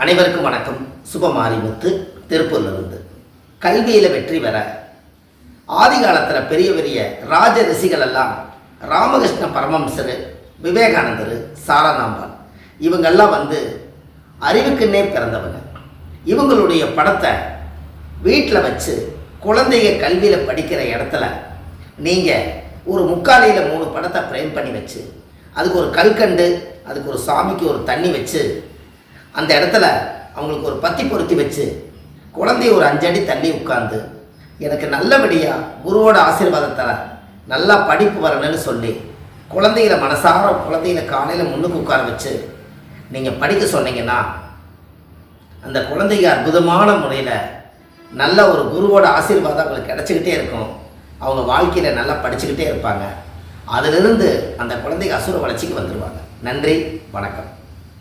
அனைவருக்கும் வணக்கம். சுபமாரிமுத்து திருப்பூர்லேருந்து. கல்வியில் வெற்றி பெற ஆதி காலத்தில் பெரிய பெரிய ராஜ ரிஷிகள் எல்லாம் ராமகிருஷ்ண பரமம்சர் விவேகானந்தர் சாரதாம்பாள் இவங்கெல்லாம் வந்து அறிவுக்குன்னே பிறந்தவங்க. இவங்களுடைய படத்தை வீட்டில் வச்சு குழந்தைய கல்வியில் படிக்கிற இடத்துல நீங்கள் ஒரு முக்காலியில் மூணு படத்தை ஃப்ரேம் பண்ணி வச்சு அதுக்கு ஒரு கல்கண்டு அதுக்கு ஒரு சாமிக்கு ஒரு தண்ணி வச்சு அந்த இடத்துல அவங்களுக்கு ஒரு பத்தி பொருத்தி வச்சு குழந்தைய ஒரு அஞ்சடி தள்ளி உட்காந்து எனக்கு நல்லபடியாக குருவோட ஆசீர்வாதத்தில் நல்லா படிப்பு வரணும்னு சொல்லி குழந்தைகளை மனசார குழந்தைகளை காலையில் முன்னுக்கு உட்கார வச்சு நீங்கள் படிக்க சொன்னீங்கன்னா அந்த குழந்தைங்க அற்புதமான முறையில் நல்ல ஒரு குருவோட ஆசீர்வாதம் அவங்களுக்கு கிடச்சிக்கிட்டே இருக்கும். அவங்க வாழ்க்கையில் நல்லா படிச்சுக்கிட்டே இருப்பாங்க. அதிலிருந்து அந்த குழந்தைங்க அசுர வளர்ச்சிக்கு வந்துடுவாங்க நன்றி வணக்கம்.